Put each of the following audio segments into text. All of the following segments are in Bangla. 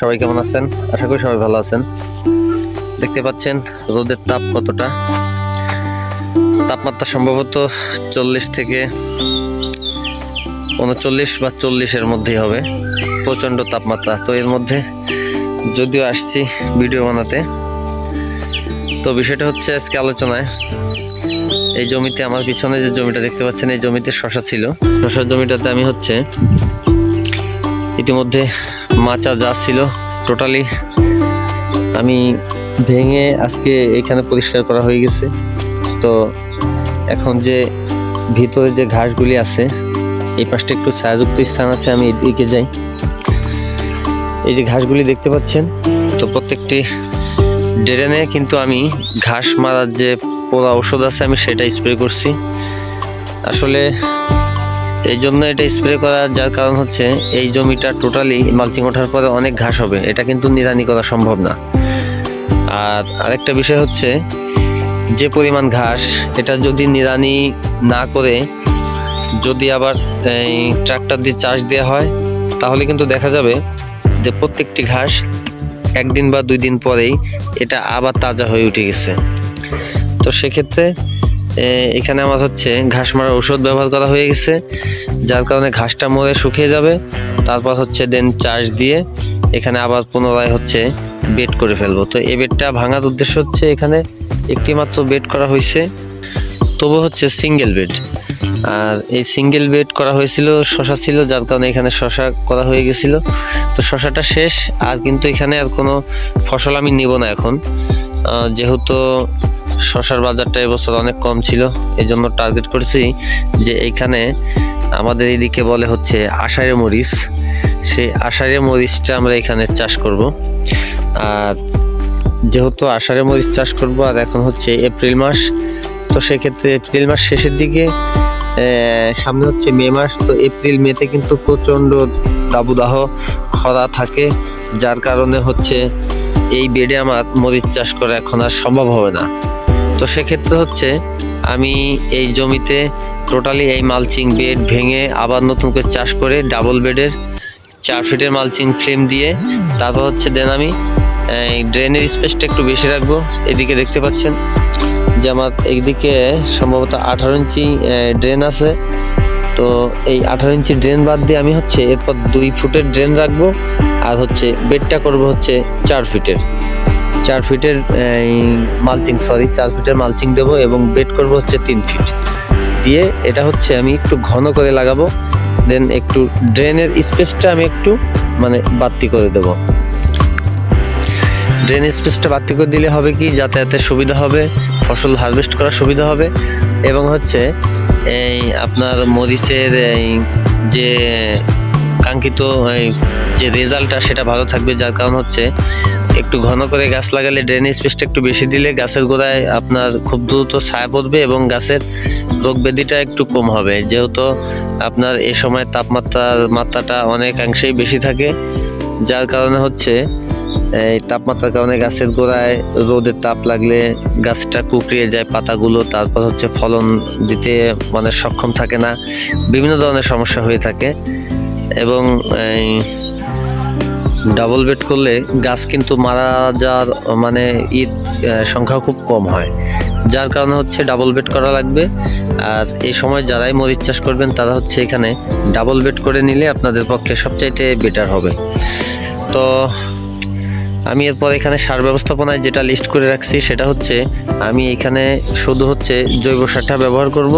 সবাই কেমন আছেন? আশা করি সবাই ভালো আছেন। দেখতে পাচ্ছেন রোদের তাপ কতটা। তাপমাত্রা সম্ভবত চল্লিশ থেকে উনচল্লিশ বা চল্লিশের মধ্যেই হবে। প্রচণ্ড তাপমাত্রা। তো এর মধ্যে যদিও আসছি ভিডিও বানাতে, তো বিষয়টা হচ্ছে আজকে আলোচনায় এই জমিতে, আমার পিছনে যে জমিটা দেখতে পাচ্ছেন, এই জমিতে শশা ছিল। শশার জমিটাতে আমি হচ্ছে ইতিমধ্যে মাচা যা ছিল টোটালি আমি ভেঙে আজকে এখানে পরিষ্কার করা হয়ে গেছে। তো এখন যে ভিতরে যে ঘাসগুলি আছে, এই পাশটা একটু ছায়াযুক্ত স্থান আছে, আমি এদিকে যাই। এই যে ঘাসগুলি দেখতে পাচ্ছেন, তো প্রত্যেকটি ড্রেনে কিন্তু আমি ঘাস মারার যে পোড়া ওষুধ আছে, আমি সেটা স্প্রে করছি। আসলে এই জন্য এটা স্প্রে করা যার কারণ হচ্ছে এই জমিটা টোটালি মালচিং ওঠার পরে অনেক ঘাস হবে। এটা কিন্তু নিরানি করা সম্ভব না। আর আরেকটা বিষয় হচ্ছে যে পরিমাণ ঘাস, এটা যদি নিরানি না করে যদি আবার এই ট্রাক্টর দিয়ে চাষ দেওয়া হয়, তাহলে কিন্তু দেখা যাবে যে প্রত্যেকটি ঘাস একদিন বা দুই দিন পরেই এটা আবার তাজা হয়ে উঠে গেছে। তো সেক্ষেত্রে এখানে আমার হচ্ছে ঘাস মারার ওষুধ ব্যবহার করা হয়ে গেছে, যার কারণে ঘাসটা মরে শুকিয়ে যাবে। তারপর হচ্ছে দেন চাষ দিয়ে এখানে আবার পুনরায় হচ্ছে বেড করে ফেলব। তো এই বেডটা ভাঙার উদ্দেশ্য হচ্ছে এখানে একটি মাত্র বেড করা হয়েছে, তবু হচ্ছে সিঙ্গেল বেড। আর এই সিঙ্গেল বেড করা হয়েছিল, শশা ছিল, যার কারণে এখানে শশা করা হয়ে গেছিল। তো শশাটা শেষ, আর কিন্তু এখানে আর কোনো ফসল আমি নিব না এখন। যেহেতু শশার বাজারটা এবছর অনেক কম ছিল। এই জন্য টার্গেট করেছি যে এইখানে আমাদের এদিকে বলে হচ্ছে আষাঢ়ে মরিচ। সেই আষাঢ়ে মরিচটা আমরা এখানে চাষ করব। আর যেহেতু আষাঢ়ে মরিচ চাষ করব আর এখন হচ্ছে এপ্রিল মাস, তো সেক্ষেত্রে এপ্রিল মাস শেষের দিকে সামনে হচ্ছে মে মাস, তো এপ্রিল মেতে কিন্তু প্রচণ্ড দাবুদাহ খরা থাকে। যার কারণে হচ্ছে এই বেডে আমার মরিচ চাষ করা এখন আর সম্ভব হবে না। তো সেক্ষেত্রে হচ্ছে আমি এই জমিতে টোটালি এই মালচিং বেড ভেঙে আবার নতুন করে চাষ করে ডাবল বেডের চার ফিটের মালচিং ফ্লেম দিয়ে তারপর হচ্ছে দেন আমি ড্রেনের স্পেসটা একটু বেশি রাখব। এদিকে দেখতে পাচ্ছেন যে আমার এইদিকে সম্ভবত আঠারো ইঞ্চি ড্রেন আছে। তো এই আঠারো ইঞ্চি ড্রেন বাদ দিয়ে আমি হচ্ছে এরপর দুই ফুটের ড্রেন রাখব। আর হচ্ছে বেডটা করব হচ্ছে চার ফিটের চার ফিটের মালচিং সরি চার ফিটের মালচিং দেবো এবং বেড করব হচ্ছে তিন ফিট। দিয়ে এটা হচ্ছে আমি একটু ঘন করে লাগাবো দেন একটু ড্রেনের স্পেসটা আমি একটু মানে বাড়তি করে দেবো। ড্রেন স্পেসটা বাড়তি করে দিলে হবে কি? যাতায়াতের সুবিধা হবে, ফসল হারভেস্ট করার সুবিধা হবে এবং হচ্ছে, এই আপনার মরিচের, এই যে কাঙ্ক্ষিত যে রেজাল্টটা সেটা ভালো থাকবে, যার কারণ হচ্ছে একটু ঘন করে গাছ লাগালে ড্রেন স্পেসটা একটু বেশি দিলে গাছের গোড়ায় আপনার খুব দ্রুত ছায়া পড়বে এবং গাছের রোগ ব্যাধিটা একটু কম হবে। যেহেতু আপনার এ সময় তাপমাত্রার মাত্রাটা অনেকাংশেই বেশি থাকে, যার কারণে হচ্ছে, এই তাপমাত্রার কারণে গাছের গোড়ায় রোদের তাপ লাগলে গাছটা কুকড়িয়ে যায় পাতাগুলো, তারপর হচ্ছে ফলন দিতে মানে সক্ষম থাকে না। বিভিন্ন ধরনের সমস্যা হয়ে থাকে এবং ডাবল বেড করলে গাছ কিন্তু মারা যাওয়ার মানে ঈদ সংখ্যা খুব কম হয়। যার কারণে হচ্ছে ডাবল বেড করা লাগবে। আর এই সময় যারাই মরিচ চাষ করবেন, তারা হচ্ছে এখানে ডাবল বেড করে নিলে আপনাদের পক্ষে সবচাইতে বেটার হবে। তো আমি এরপর এখানে সার ব্যবস্থাপনায় যেটা লিস্ট করে রাখছি, সেটা হচ্ছে আমি এখানে শুধু হচ্ছে জৈব সারটা ব্যবহার করব।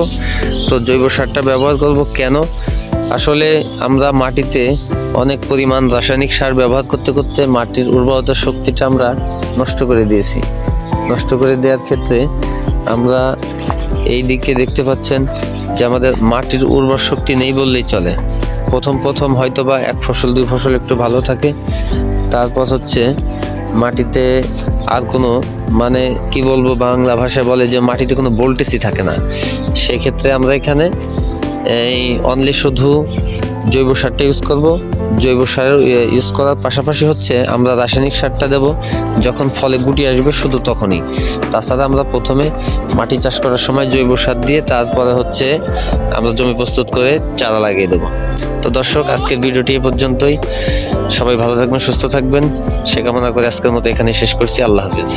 তো জৈব সারটা ব্যবহার করব কেন? আসলে আমরা মাটিতে অনেক পরিমাণ রাসায়নিক সার ব্যবহার করতে করতে মাটির উর্বরতা শক্তিটা আমরা নষ্ট করে দিয়েছি। নষ্ট করে দেওয়ার ক্ষেত্রে আমরা এই দিকে দেখতে পাচ্ছেন যে আমাদের মাটির উর্বর শক্তি নেই বললেই চলে। প্রথম প্রথম হয়তো বা এক ফসল, দুই ফসল একটু ভালো থাকে। তারপর হচ্ছে মাটিতে আর কোনো মানে কি বলব, বাংলা ভাষায় বলে যে মাটিতে কোনো ভোল্টেজই থাকে না। সেক্ষেত্রে আমরা এখানে এই অনলি শুধু জৈব সারটা ইউজ করব। জৈব সার ইউজ করার পাশাপাশি হচ্ছে আমরা রাসায়নিক সারটা দেব। যখন ফলে গুটি আসবে শুধু তখনই। তাছাড়া আমরা প্রথমে মাটি চাষ করার সময় জৈব সার দিয়ে তারপরে হচ্ছে আমরা জমি প্রস্তুত করে চারা লাগিয়ে দেবো। তো দর্শক, আজকের ভিডিওটি এ পর্যন্তই। সবাই ভালো থাকবেন, সুস্থ থাকবেন। সে কামনা করে আজকের মতো এখানে শেষ করছি। আল্লাহ হাফিজ।